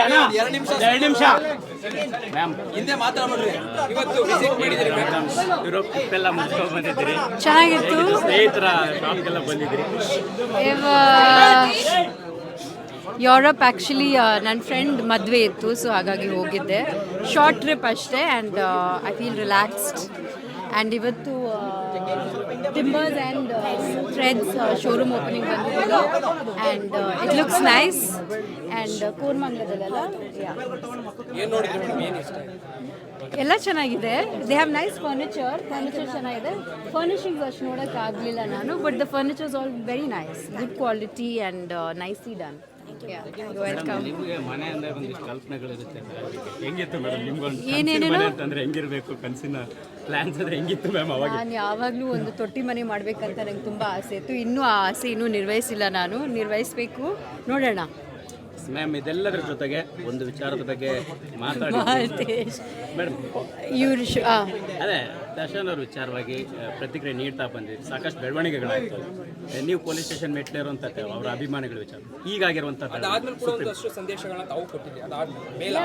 ಎರಡು ನಿಮಿಷ. ಎರಡು ನಿಮಿಷ. ಮ್ಯಾಮ್ ಹಿಂದೆ ಮಾತಾಡ್ಬಿಡ್ರಿ. ಇವತ್ತು ವಿಸಿಟ್ ಮಾಡಿದ್ರಿ. ಮೇಡಮ್ ಯುರೋಪ್ ಟ್ರಿಪ್ ಎಲ್ಲ ಮುಗಿಸ್ಕೊಂಡು ಬಂದಿದ್ದೀರಿ. ಚೆನ್ನಾಗಿತ್ತು. ಸ್ನೇಹಿತರ ಶಾಪ್ಗೆಲ್ಲ ಬಂದಿದ್ದೀರಿ. ಯುರೋಪ್ ಆ್ಯಕ್ಚುಲಿ ನನ್ನ ಫ್ರೆಂಡ್ ಮದುವೆ ಇತ್ತು ಸೊ ಹಾಗಾಗಿ ಹೋಗಿದ್ದೆ. ಶಾರ್ಟ್ ಟ್ರಿಪ್ ಅಷ್ಟೇ and I feel relaxed and ಇವತ್ತು Timbers and Threads showroom opening ಬಂದಿದ್ದು and it looks nice and ಕೂರ್ಮಂಗ್ಲದಲ್ಲೆಲ್ಲ ಎಲ್ಲ ಚೆನ್ನಾಗಿದೆ. They have nice furniture furniture ಚೆನ್ನಾಗಿದೆ. ಫರ್ನಿಶಿಂಗ್ಸ್ ಅಷ್ಟು ನೋಡೋಕ್ಕಾಗಲಿಲ್ಲ ನಾನು but the furnitures all very nice good quality and nicely done ನಿಮಗೆ ಮನೆ ಅಂದ್ರೆ ಒಂದಿಷ್ಟು ಕಲ್ಪನೆಗಳಿರುತ್ತೆ ಹೆಂಗಿತ್ತು ಮೇಡಮ್ ನಿಮ್ಗೊಂದು ಅಂತಂದ್ರೆ ಹೆಂಗಿರ್ಬೇಕು? ಕನಸಿನ ಪ್ಲಾನ್ಸ್ ಅಂದ್ರೆ ಹೆಂಗಿತ್ತು ಮ್ಯಾಮ್ ಅವಾಗ? ನಾನು ಯಾವಾಗಲೂ ಒಂದು ತೊಟ್ಟಿ ಮನೆ ಮಾಡಬೇಕಂತ ನಂಗೆ ತುಂಬ ಆಸೆ ಇತ್ತು. ಇನ್ನೂ ಆ ಆಸೆ ಇನ್ನೂ ನಿರ್ವಹಿಸಿಲ್ಲ ನಾನು. ನಿರ್ವಹಿಸಬೇಕು. ನೋಡೋಣ. ಮ್ಯಾಮ್ ಇದೆಲ್ಲದರ ಜೊತೆಗೆ ಒಂದು ವಿಚಾರದ ಬಗ್ಗೆ ಮಾತಾಡಿ. ಮೇಡಮ್ ಇವ್ರು ಅದೇ ದರ್ಶನ್ ಅವ್ರ ವಿಚಾರವಾಗಿ ಪ್ರತಿಕ್ರಿಯೆ ನೀಡ್ತಾ ಬಂದಿದ್ದು ಸಾಕಷ್ಟು ಬೆಳವಣಿಗೆಗಳಾಯಿತು. ನೀವು ಪೊಲೀಸ್ ಸ್ಟೇಷನ್ ಮೆಟ್ಲೇರುವಂಥ ಅವರ ಅಭಿಮಾನಿಗಳ ವಿಚಾರ. ಈಗಾಗಿರುವಂಥ ಅದಾದ್ಮೇಲೆ ಕೂಡ ಒಂದಷ್ಟು ಸಂದೇಶಗಳನ್ನ ತಾವು ಕೊಟ್ಟಿದ್ರಿ ಅದಾದ್ಮೇಲೆ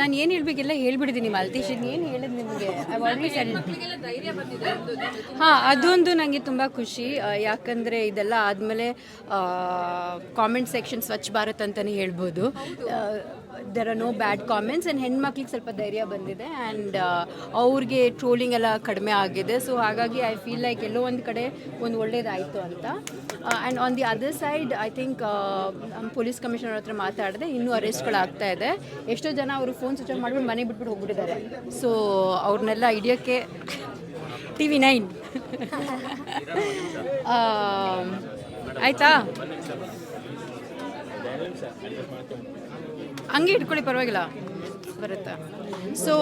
ನಾನು ಏನು ಹೇಳ್ಬೇಕೆಲ್ಲ ಹೇಳ್ಬಿಡಿದ್ದೀನಿ ಮಾಲ್ತೀಶ್ ಏನು ಹೇಳಿದ್ ನಿಮಗೆ? ಹಾಂ ಅದೊಂದು ನನಗೆ ತುಂಬ ಖುಷಿ ಯಾಕಂದರೆ ಇದೆಲ್ಲ ಆದಮೇಲೆ ಕಾಮೆಂಟ್ ಸೆಕ್ಷನ್ ಸ್ವಚ್ಛ ಭಾರತ್ ಅಂತಲೇ ಹೇಳ್ಬೋದು. There are no bad comments and ಹೆಣ್ಮಕ್ಳಿಗೆ ಸ್ವಲ್ಪ ಧೈರ್ಯ ಬಂದಿದೆ ಆ್ಯಂಡ್ ಅವ್ರಿಗೆ ಟ್ರೋಲಿಂಗ್ ಎಲ್ಲ ಕಡಿಮೆ ಆಗಿದೆ. ಸೊ ಹಾಗಾಗಿ ಐ ಫೀಲ್ ಲೈಕ್ ಎಲ್ಲೋ ಒಂದು ಕಡೆ ಒಂದು ಒಳ್ಳೇದಾಯಿತು ಅಂತ. And on the other side I think police commissioner ಹತ್ರ ಮಾತಾಡಿದೆ, ಇನ್ನೂ ಅರೆಸ್ಟ್ಗಳಾಗ್ತಾ ಇದೆ. ಎಷ್ಟೋ ಜನ ಅವರು ಫೋನ್ ಸ್ವಿಚ್ ಆಫ್ ಮಾಡಿಬಿಟ್ಟು ಮನೆ ಬಿಟ್ಬಿಟ್ಟು ಹೋಗ್ಬಿಟ್ಟಿದ್ದಾರೆ. ಸೊ ಅವ್ರನ್ನೆಲ್ಲ ಹಿಡಿಯೋಕ್ಕೆ ಟಿ ವಿ ನೈನ್ ಆಯಿತಾ? ಹಂಗೆ ಇಟ್ಕೊಳ್ಳಿ ಪರವಾಗಿಲ್ಲ. ಬರುತ್ತಾ. ಸೊ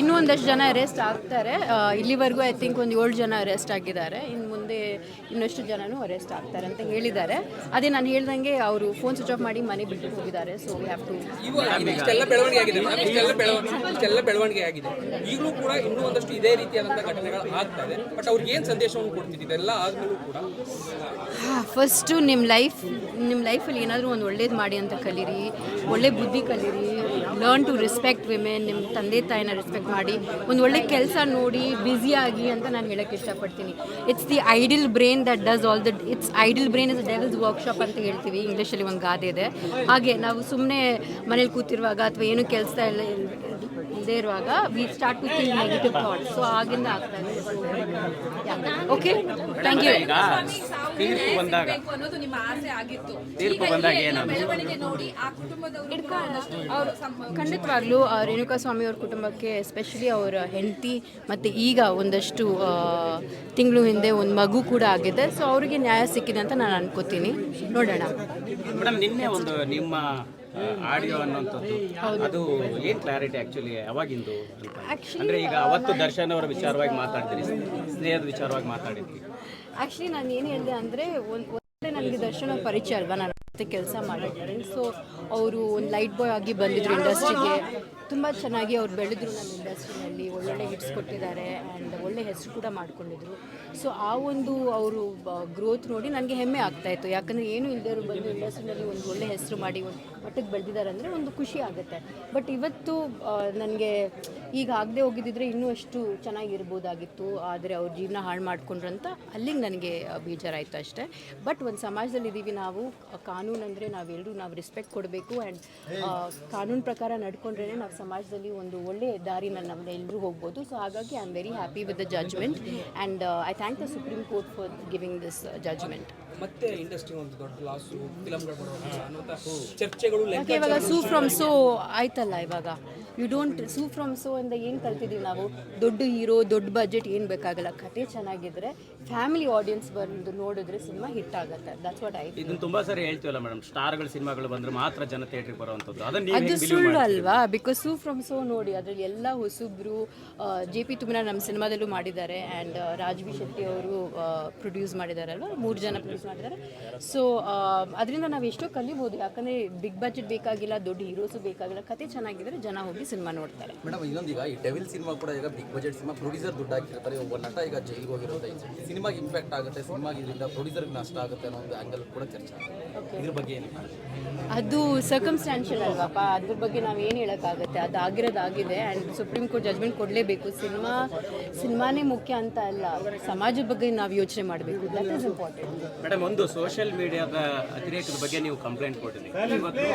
ಇನ್ನೂ ಒಂದಷ್ಟು ಜನ ಅರೆಸ್ಟ್ ಆಗ್ತಾರೆ. ಇಲ್ಲಿವರೆಗೂ ಐ ಥಿಂಕ್ ಒಂದು ಏಳು ಜನ ಅರೆಸ್ಟ್ ಆಗಿದ್ದಾರೆ. ಇನ್ನು ಮುಂದೆ ಇನ್ನಷ್ಟು ಜನನೂ ಅರೆಸ್ಟ್ ಆಗ್ತಾರೆ ಅಂತ ಹೇಳಿದ್ದಾರೆ. ಅದೇ ನಾನು ಹೇಳ್ದಂಗೆ ಅವರು ಫೋನ್ ಸ್ವಿಚ್ ಆಫ್ ಮಾಡಿ ಮನೆ ಬಿಟ್ಟು ಹೋಗಿದ್ದಾರೆ. ಸೊ ವಿ ಹ್ಯಾವ್ ಟು ಇಷ್ಟೆಲ್ಲ ಬೆಳವಣಿಗೆ ಆಗಿದೆ ಇಷ್ಟೆಲ್ಲ ಬೆಳವಣಿಗೆ ಇಷ್ಟೆಲ್ಲ ಬೆಳವಣಿಗೆ ಆಗಿದೆ. ಈಗಲೂ ಕೂಡ ಇನ್ನೂ ಒಂದಷ್ಟು ಇದೇ ರೀತಿಯಾದಂಥ ಘಟನೆಗಳು ಆಗ್ತಾ ಇದೆ. ಬಟ್ ಅವ್ರಿಗೆ ಏನು ಸಂದೇಶವನ್ನು ಕೊಡ್ತಿದ್ದೀವಿ ಆದ್ಮೇಲೂ ಕೂಡ. ಫಸ್ಟು ನಿಮ್ಮ ಲೈಫ್ ನಿಮ್ಮ ಲೈಫಲ್ಲಿ ಏನಾದರೂ ಒಂದು ಒಳ್ಳೇದು ಮಾಡಿ ಅಂತ ಕಲೀರಿ. ಒಳ್ಳೆ ಬುದ್ಧಿ ಕಲೀರಿ. ಲರ್ನ್ ಟು ರೆಸ್ಪೆಕ್ಟ್ ವಿಮೆನ್ ನಿಮ್ಮ ತಂದೆ ತಾಯಿನ ರೆಸ್ಪೆಕ್ಟ್ ಮಾಡಿ, ಒಂದು ಒಳ್ಳೆ ಕೆಲಸ ನೋಡಿ ಬ್ಯುಸಿಯಾಗಿ ಅಂತ ನಾನು ಹೇಳೋಕ್ಕೆ ಇಷ್ಟಪಡ್ತೀನಿ. It's the idle brain that does all that it's idle brain is devil's workshop ಅಂತ ಹೇಳ್ತೀವಿ. ಇಂಗ್ಲೀಷಲ್ಲಿ ಒಂದು ಗಾದೆ ಇದೆ. ಹಾಗೆ ನಾವು ಸುಮ್ಮನೆ ಮನೇಲಿ ಕೂತಿರುವಾಗ ಅಥವಾ ಏನು ಕೆಲಸ ಇಲ್ಲ ಇಲ್ಲದೇ ಇರುವಾಗ we start with think negative thoughts so ಆಗಿಂದ ಆಗ್ತಾ ಇದೆ. ಓಕೆ ಥ್ಯಾಂಕ್ ಯು ತೀರ್ಪು ಬಂದಾಗ ಅನ್ನೋದು ನಿಮ್ಮ ಆಸೆ ಆಗಿತ್ತು. ತೀರ್ಪು ಬಂದಾಗ ಏನಾದ್ರು? ಬೆಳವಣಿಗೆ ನೋಡಿ ಆ ಕುಟುಂಬದವರು ಒಂದಷ್ಟು ಅವರು ಖಂಡಿತವಾಗ್ಲೂ ಆ, ರೇಣುಕಾ ಸ್ವಾಮಿ ಅವ್ರ ಕುಟುಂಬಕ್ಕೆ ಎಸ್ಪೆಷಲಿ ಅವರ ಹೆಂಡತಿ ಮತ್ತು ಈಗ ಒಂದಷ್ಟು ತಿಂಗಳು ಹಿಂದೆ ಒಂದು ಮಗು ಕೂಡ ಆಗಿದೆ. ಸೊ ಅವರಿಗೆ ನ್ಯಾಯ ಸಿಕ್ಕಿದೆ ಅಂತ ನಾನು ಅನ್ಕೋತೀನಿ. ನೋಡೋಣ. ಮೇಡಮ್ ನಿನ್ನೆ ಒಂದು ನಿಮ್ಮ ಆಡಿಯೋ ಅನ್ನುವಂಥದ್ದು. ಅದು ಏನು ಕ್ಲಾರಿಟಿ ಆಕ್ಚುಲಿ ಯಾವಾಗಿಂದು ಅಂದ್ರೆ ಈಗ ಅವತ್ತು ದರ್ಶನ್ ಅವರ ವಿಚಾರವಾಗಿ ಮಾತಾಡ್ತೀನಿ ಸ್ನೇಹದ ವಿಚಾರವಾಗಿ ಮಾತಾಡಿದ್ರಿ. ಆ್ಯಕ್ಚುಲಿ ನಾನು ಏನು ಹೇಳಿದೆ ಅಂದರೆ, ಒಂದು ಒಂದೇ ನನಗೆ ದರ್ಶನ ಪರಿಚಯ ಅಲ್ವಾ? ನಾನು ಮತ್ತೆ ಕೆಲಸ ಮಾಡಿದ್ದಾರೆ ಸೊ ಅವರು ಒಂದು ಲೈಟ್ ಬಾಯ್ ಆಗಿ ಬಂದಿದ್ರು ಇಂಡಸ್ಟ್ರಿಗೆ. ತುಂಬ ಚೆನ್ನಾಗಿ ಅವ್ರು ಬೆಳೆದ್ರು ನನ್ನ ಇಂಡಸ್ಟ್ರಿನಲ್ಲಿ. ಒಳ್ಳೊಳ್ಳೆ ಹಿಟ್ಸ್ ಕೊಟ್ಟಿದ್ದಾರೆ ಆ್ಯಂಡ್ ಒಳ್ಳೆ ಹೆಸರು ಕೂಡ ಮಾಡ್ಕೊಂಡಿದ್ರು. ಸೊ ಆ ಒಂದು ಅವರು ಗ್ರೋತ್ ನೋಡಿ ನನಗೆ ಹೆಮ್ಮೆ ಆಗ್ತಾಯಿತ್ತು ಯಾಕಂದರೆ ಏನು ಇಲ್ಲದೆ ಬಂದು ಇಂಡಸ್ಟ್ರಿನಲ್ಲಿ ಒಂದು ಒಳ್ಳೆ ಹೆಸರು ಮಾಡಿ, ಒಂದು ಮಟ್ಟಕ್ಕೆ ಬೆಳೆದಿದ್ದಾರೆ ಅಂದರೆ ಒಂದು ಖುಷಿ ಆಗುತ್ತೆ. ಬಟ್ ಇವತ್ತು ನನಗೆ ಈಗ ಆಗದೆ ಹೋಗಿದ್ದಿದ್ರೆ ಇನ್ನೂ ಅಷ್ಟು ಚೆನ್ನಾಗಿರ್ಬೋದಾಗಿತ್ತು ಆದರೆ ಅವ್ರ ಜೀವನ ಹಾಳು ಮಾಡ್ಕೊಂಡ್ರಂತ ಅಂತ ಅಲ್ಲಿಗೆ ನನಗೆ ಬೇಜಾರಾಯಿತು ಅಷ್ಟೇ. ಬಟ್ ಒಂದು ಸಮಾಜದಲ್ಲಿ ಇದ್ದೀವಿ ನಾವು ಕಾನೂನು ಅಂದರೆ ನಾವೆಲ್ಲರೂ ನಾವು ರೆಸ್ಪೆಕ್ಟ್ ಕೊಡಬೇಕು ಆ್ಯಂಡ್ ಕಾನೂನು ಪ್ರಕಾರ ನಡ್ಕೊಂಡ್ರೇ ನಾವು ಸಮಾಜದಲ್ಲಿ ಒಂದು ಒಳ್ಳೆಯ ದಾರಿನ ನಾವು ಎಲ್ಲರೂ ಹೋಗ್ಬೋದು. ಸೊ ಹಾಗಾಗಿ I am very happy with the judgement and I thank the Supreme Court for giving this judgement ಮತ್ತೆ ಇಂಡಸ್ಟ್ರಿ ಒಂದು ದೊಡ್ಡ ಲಾಸು ಫಿಲಮ್ಗಳು ಚರ್ಚೆಗಳು ಇವಾಗ ಸೂ ಫ್ರಮ್ ಸೋ ಆಯ್ತಲ್ಲ ಇವಾಗ? You don't Su from So ಇಂದ ಏನು ಕಲ್ತಿದ್ದೀವಿ ನಾವು? ದೊಡ್ಡ ಹೀರೋ, ದೊಡ್ಡ ಬಜೆಟ್ ಏನು ಬೇಕಾಗಲ್ಲ. ಕತೆ ಚೆನ್ನಾಗಿದ್ರೆ ಫ್ಯಾಮಿಲಿ ಆಡಿಯನ್ಸ್ ಬಂದು ನೋಡಿದ್ರೆ ಸಿನಿಮಾ ಹಿಟ್ ಆಗುತ್ತೆ. ದಟ್ಸ್ ವಾಟ್ ಐ ಇದನ್ನ ತುಂಬಾ ಸರಿ ಹೇಳ್ತೀವಲ್ಲ ಮೇಡಮ್ ಸ್ಟಾರ್ಗಳ ಸಿನಿಮಾಗಳು ಬಂದ್ರೆ ಮಾತ್ರ ಜನ ಥಿಯೇಟ್ರಿಗೆ ಬರುವಂಥದ್ದು. ಅದನ್ನ ನೀವು ಅದು ಸುಳ್ಳು ಅಲ್ವಾ? ಬಿಕಾಸ್ ಸೂ ಫ್ರಮ್ ಸೋ ನೋಡಿ ಅದರಲ್ಲಿ ಎಲ್ಲ ಹೊಸಬ್ರು ಜೆ ಪಿ ತುಮನ ನಮ್ಮ ಸಿನಿಮಾದಲ್ಲೂ ಮಾಡಿದ್ದಾರೆ ಆ್ಯಂಡ್ ರಾಜ್ವಿ ಶೆಟ್ಟಿ ಅವರು ಪ್ರೊಡ್ಯೂಸ್ ಅಲ್ವಾ? ಮೂರು ಜನ ಪ್ರೊಡ್ಯೂಸ್ ಮಾಡಿದ್ದಾರೆ. ಸೊ ಅದರಿಂದ ನಾವು ಎಷ್ಟೋ ಕಲಿಬೋದು. ಯಾಕಂದರೆ ಬಿಗ್ ಬಜೆಟ್ ಬೇಕಾಗಿಲ್ಲ ದೊಡ್ಡ ಹೀರೋಸು ಬೇಕಾಗಿಲ್ಲ ಕತೆ ಚೆನ್ನಾಗಿದ್ರೆ ಜನ ಹೋಗಿ ಸಿನಿಮಾ ನೋಡ್ತಾರೆ. ಮೇಡಮ್ ಇನ್ನೊಂದು ಈಗ ಈ ಡೆವಿಲ್ ಸಿನಿಮಾ ಕೂಡ ಈಗ ಬಿಗ್ ಬಜೆಟ್ ಸಿನಿಮಾ ಪ್ರೊಡ್ಯೂಸರ್ ದುಡ್ಡು ಹಾಕಿರ್ತಾರೆ. ಒಬ್ಬ ನಟ ಈಗ ಜೈಲಿಗೆ ಹೋಗಿರೋದು ಸಿನಿಮಾಗೆ ಇಂಪ್ಯಾಕ್ಟ್ ಆಗುತ್ತೆ ಸಿನಿಮಾಗೆ ಇದರಿಂದ ಪ್ರೊಡ್ಯೂಸರ್ಗೆ ನಷ್ಟ ಆಗುತ್ತೆ ಅನ್ನೋ ಒಂದು ಆ್ಯಂಗಲ್ ಕೂಡ ಚರ್ಚೆ ಆಗುತ್ತೆ. ಇದ್ರ ಬಗ್ಗೆ ಏನು ಅದು ಸರ್ಕಮ್ಸ್ಟ್ಯಾನ್ಷಿಯಲ್ ಅಲ್ವಪ್ಪ ಅದ್ರ ಬಗ್ಗೆ ನಾವು ಏನು ಹೇಳೋಕ್ಕಾಗುತ್ತೆ? ಅದು ಆಗಿರೋದಾಗಿದೆ ಆ್ಯಂಡ್ ಸುಪ್ರೀಂ ಕೋರ್ಟ್ ಜಜ್ಮೆಂಟ್ ಕೊಡಲೇಬೇಕು. ಸಿನಿಮಾ ಸಿನಿಮಾನೇ ಮುಖ್ಯ ಅಂತ ಅಲ್ಲ ಸಮಾಜದ ಬಗ್ಗೆ ನಾವು ಯೋಚನೆ ಮಾಡಬೇಕು. ದಟ್ ಈಸ್ ಇಂಪಾರ್ಟೆಂಟ್ ಮೇಡಮ್ ಒಂದು ಸೋಷಿಯಲ್ ಮೀಡಿಯಾದ ಅತಿರೇಕದ ಬಗ್ಗೆ ನೀವು ಕಂಪ್ಲೇಂಟ್ ಕೊಟ್ಟಿದ್ದೀರಿ. ಇವತ್ತು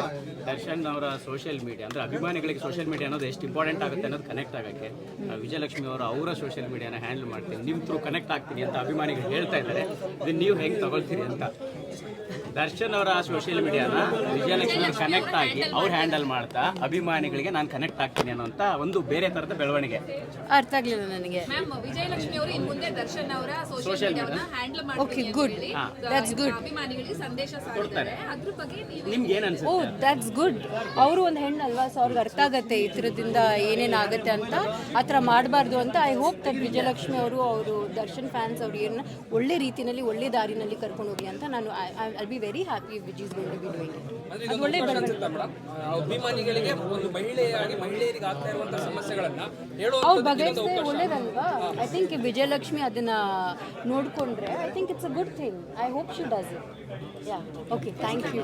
ದರ್ಶನ್ ಅವರ ಸೋಷಿಯಲ್ ಮೀಡಿಯಾ ಅಂದರೆ ಅಭಿಮಾನಿಗಳಿಗೆ ಸೋಷಿಯಲ್ ಮೀಡಿಯಾ ಅನ್ನೋದು ಎಷ್ಟು ಇಂಪಾರ್ಟೆಂಟ್ ಆಗುತ್ತೆ ಅನ್ನೋದು ಕನೆಕ್ಟ್ ಆಗೋಕ್ಕೆ ವಿಜಯಲಕ್ಷ್ಮಿ ಅವರು ಅವರ ಸೋಷಿಯಲ್ ಮೀಡಿಯಾನ ಹ್ಯಾಂಡಲ್ ಮಾಡ್ತೀನಿ. ನಿಮ್ಮ ಥ್ರೂ ಕನೆಕ್ಟ್ ಆಗ್ತೀನಿ ಅಂತ ಅಭಿಮಾನಿಗಳು ಹೇಳ್ತಾ ಇದ್ದಾರೆ ಇದನ್ನ ನೀವು ಹೆಂಗೆ ತಗೊಳ್ತೀರಿ ಅಂತ. ದರ್ಶನ್ ಅವರ ಸೋಷಿಯಲ್ ಮೀಡಿಯಾನ ವಿಜಯಲಕ್ಷ್ಮಿ ಕನೆಕ್ಟ್ ಆಗಿ ಅವ್ರು ಹ್ಯಾಂಡಲ್ ಮಾಡ್ತಾ ಅಭಿಮಾನಿಗಳಿಗೆ ನಾನು ಕನೆಕ್ಟ್ ಆಗ್ತೀನಿ ಅನ್ನೋಂತ ಒಂದು ಬೇರೆ ತರದ ಬೆಳವಣಿಗೆ. ಅರ್ಥ ಆಗಲಿಲ್ಲ ನನಗೆ. ಮ್ಯಾಮ್ ವಿಜಯಲಕ್ಷ್ಮಿ ಅವರು ಇನ್ ಮುಂದೆ ದರ್ಶನ್ ಅವರ social media handle okay good that's good. ಅಭಿಮಾನಿಗಳಿಗೆ ಸಂದೇಶ ಕೊಡ್ತಾರೆ. ಅದ್ರ ಬಗ್ಗೆ ನಿಮಗೆ ನಿಮ್ಗೆ ಅನ್ಸುತ್ತೆ? ಓ ದಟ್ಸ್ ದ್ಯಾಟ್ಸ್ ಗುಡ್ ಅವರು ಒಂದು ಹೆಣ್ಣು ಅಲ್ವಾ ಸೊ ಅವ್ರಿಗೆ ಅರ್ಥ ಆಗತ್ತೆ ಈ ಏನೇನು ಆಗುತ್ತೆ ಅಂತ. ಆ ಥರ ಮಾಡಬಾರ್ದು ಅಂತ ಐ ಹೋಪ್ ದಟ್ ವಿಜಯಲಕ್ಷ್ಮಿ ಅವರು ಅವರು ದರ್ಶನ್ ಫ್ಯಾನ್ಸ್ ಅವ್ರು ಏನು ಒಳ್ಳೆ ರೀತಿಯಲ್ಲಿ ಒಳ್ಳೆ ದಾರಿನಲ್ಲಿ ಕರ್ಕೊಂಡು ಹೋಗಿ ಅಂತ ನಾನು I be very happy which is going to be doing it ಅದು ಒಳ್ಳೆ ಅನ್ಸುತ್ತಾ ಮೇಡಮ್ ಅಭಿಮಾನಿಗಳಿಗೆ ಒಂದು ಮಹಿಳೆಯಾಗಿ ಮಹಿಳೆಯರಿಗೆ ಆಗ್ತಾ ಇರುವಂತಹ ಸಮಸ್ಯೆಗಳನ್ನ ಅವ್ರು ಬಗೆಹರಿಸಿದ್ರೆ ಒಳ್ಳೇದಲ್ವಾ? ಐ ಥಿಂಕ್ ವಿಜಯಲಕ್ಷ್ಮಿ ಅದನ್ನ ನೋಡ್ಕೊಂಡ್ರೆ I think it's a good thing I hope she does it yeah okay thank you